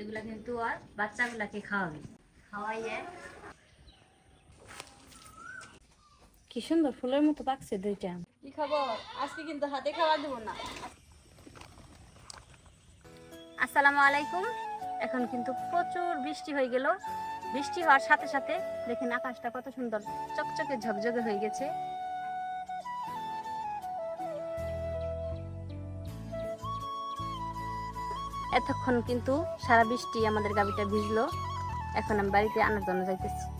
এগুলা কিন্তু আর বাচ্চাগুলাকে খাওয়াবে। খাওয়াইয়ে কি সুন্দর ফুলের মতো পাকছে দুইটা। কি খবর? আজকে কিন্তু হাতে খাবার দেবো না। আসসালামু আলাইকুম। এখন কিন্তু প্রচুর বৃষ্টি হয়ে গেল। বৃষ্টি হওয়ার সাথে সাথে দেখেন আকাশটা কত সুন্দর চকচকে ঝকঝকে হয়ে গেছে। এতক্ষণ কিন্তু সারা বৃষ্টি আমাদের গাবিটা ভিজলো। এখন আমি বাড়িতে আনার জন্য যাইতেছি।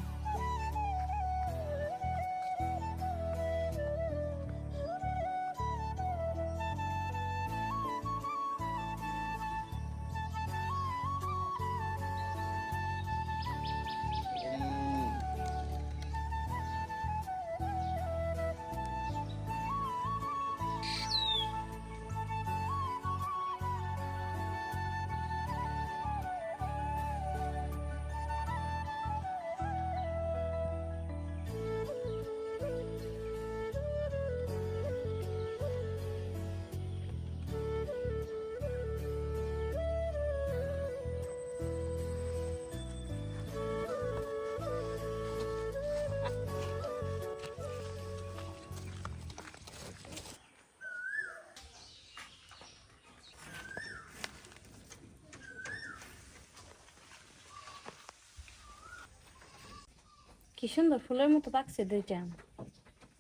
কি সুন্দর ফুলের মতো পাকছে দুইটা।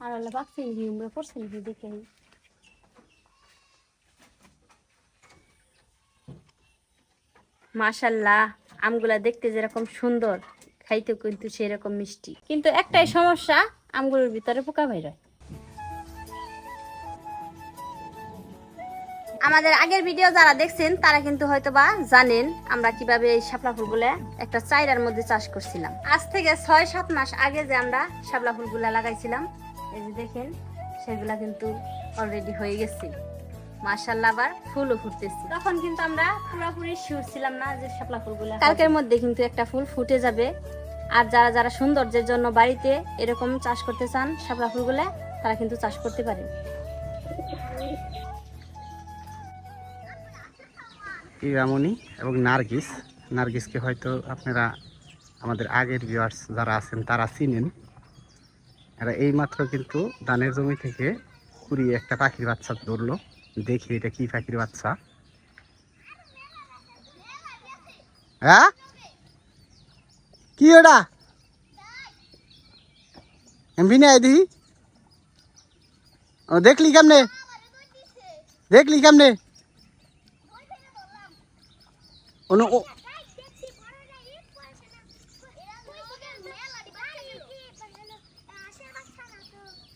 আর আল্লাহ পাকছে নাকি উমরা পড়ছে নাকি দেখে মাশাল্লাহ আমগুলা দেখতে যেরকম সুন্দর খাইতে কিন্তু সেরকম মিষ্টি। কিন্তু একটাই সমস্যা আমগুলোর ভিতরে পোকা বেরোয় আমাদের আগের ভিডিও যারা দেখছেন, তারা কিন্তু হয়তো বা জানেন আমরা কীভাবে এই শাপলা ফুলগুলা একটা চাইরার মধ্যে চাষ করছিলাম। আজ থেকে ছয় সাত মাস আগে যে আমরা শাপলা ফুলগুলা লাগাইছিলাম, এই যে দেখেন, সেগুলা কিন্তু অলরেডি হয়ে গেছে। মাশাল্লাহ আবার ফুলও ফুটতেছে। তখন কিন্তু আমরা পুরোপুরি শিওর না যে শাপলা ফুলগুলো কালকের মধ্যে কিন্তু একটা ফুল ফুটে যাবে। আর যারা যারা সৌন্দর্যের জন্য বাড়িতে এরকম চাষ করতে চান শাপলা ফুলগুলো, তারা কিন্তু চাষ করতে পারে। ইরামণি এবং নার্গিস। নার্গিসকে হয়তো আপনারা আমাদের আগের ভিউয়ার্স যারা আছেন, তারা চিনেন। এরা এইমাত্র কিন্তু ধানের জমি থেকে কুড়িয়ে একটা পাখির বাচ্চা ধরলো। দেখি এটা কি পাখির বাচ্চা। হ্যাঁ? কি ওটা? এমবি না দিহি ও, দেখলি কেমনে? দেখলি কেমনে অনু ও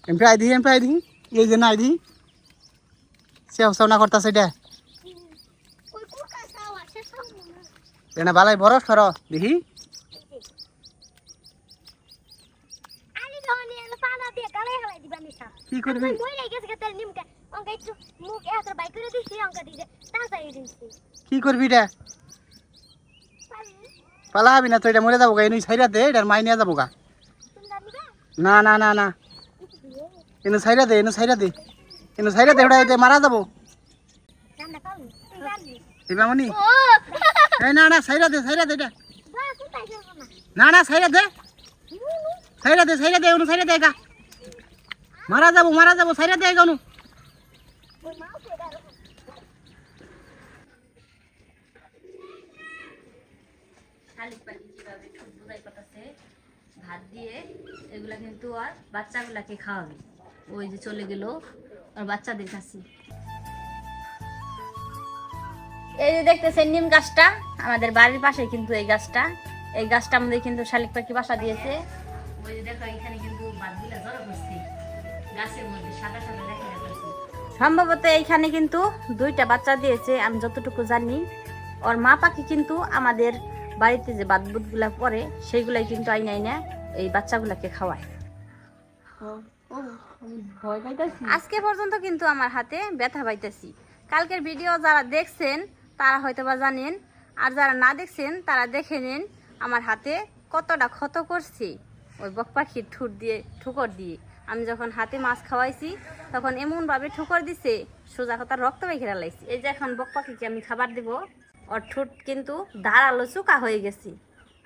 এমপি আই দিহি এমপি আই দিহি। এই যে না আই দিহি। সে অবস্থা করতেছে এটা এটা বালাই বরস কর দিহি। কি করবি কি করবি এটা পালাবি না তো, এটা মরে যাব গা এনে সাইরা দে, এটার মাই নিয়ে যাব গা না না না না। এনে সাইরা দে, এনে সাইরা দে। এনে সাইরা দে ওটা মারা যাব। এই, না না সাইরা দে সাইরা দে, এটা। না না সাইরা দে। সাইরা দে সাইরা দে অনু সাইরা দে গা মারা যাব মারা যাব সাইরা দে গা অনু শালিক পাখি কীভাবে ঠোঁট বুড়াই করতেছে, ভাত দিয়ে এগুলা কিন্তু আর বাচ্চাগুলাকে খাওয়াবে। ওই যে চলে গেল আর বাচ্চাদের কাছে। এই যে দেখতেছেন নিম গাছটা, আমাদের বাড়ির পাশে কিন্তু এই গাছটা। এই গাছটা মধ্যে কিন্তু শালিক পাখি বাসা দিয়েছে। ওই যে দেখো, এখানে কিন্তু ভাতগুলা জড়ো করছে। সম্ভবত এইখানে কিন্তু দুইটা বাচ্চা দিয়েছে, আমি যতটুকু জানি। ওর মা পাখি কিন্তু আমাদের বাড়িতে যে বাদ বুদগুলা পরে, সেইগুলাই কিন্তু আইনা আইনা এই বাচ্চাগুলাকে খাওয়ায়। আজকে পর্যন্ত কিন্তু আমার হাতে ব্যথা পাইতেছি। কালকের ভিডিও যারা দেখছেন, তারা হয়তো বা জানেন, আর যারা না দেখছেন, তারা দেখে নিন আমার হাতে কতটা ক্ষত করছি। ওই বক পাখির ঠুট দিয়ে, ঠুকর দিয়ে। আমি যখন হাতে মাছ খাওয়াইছি, তখন এমনভাবে ঠুকর দিছে, সোজা কথা রক্ত বেখে লাইছি। এই যে এখন বক পাখিকে আমি খাবার দিব ওর ঠোঁট কিন্তু ধারালো চুকা হয়ে গেছি।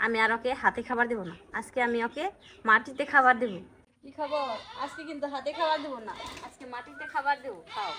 আমি আর ওকে হাতে খাবার দেবো না। আজকে আমি ওকে মাটিতে খাবার দেবো। কি খবর? আজকে কিন্তু হাতে খাবার দেবো না। আজকে মাটিতে খাবার দেবো। খাও।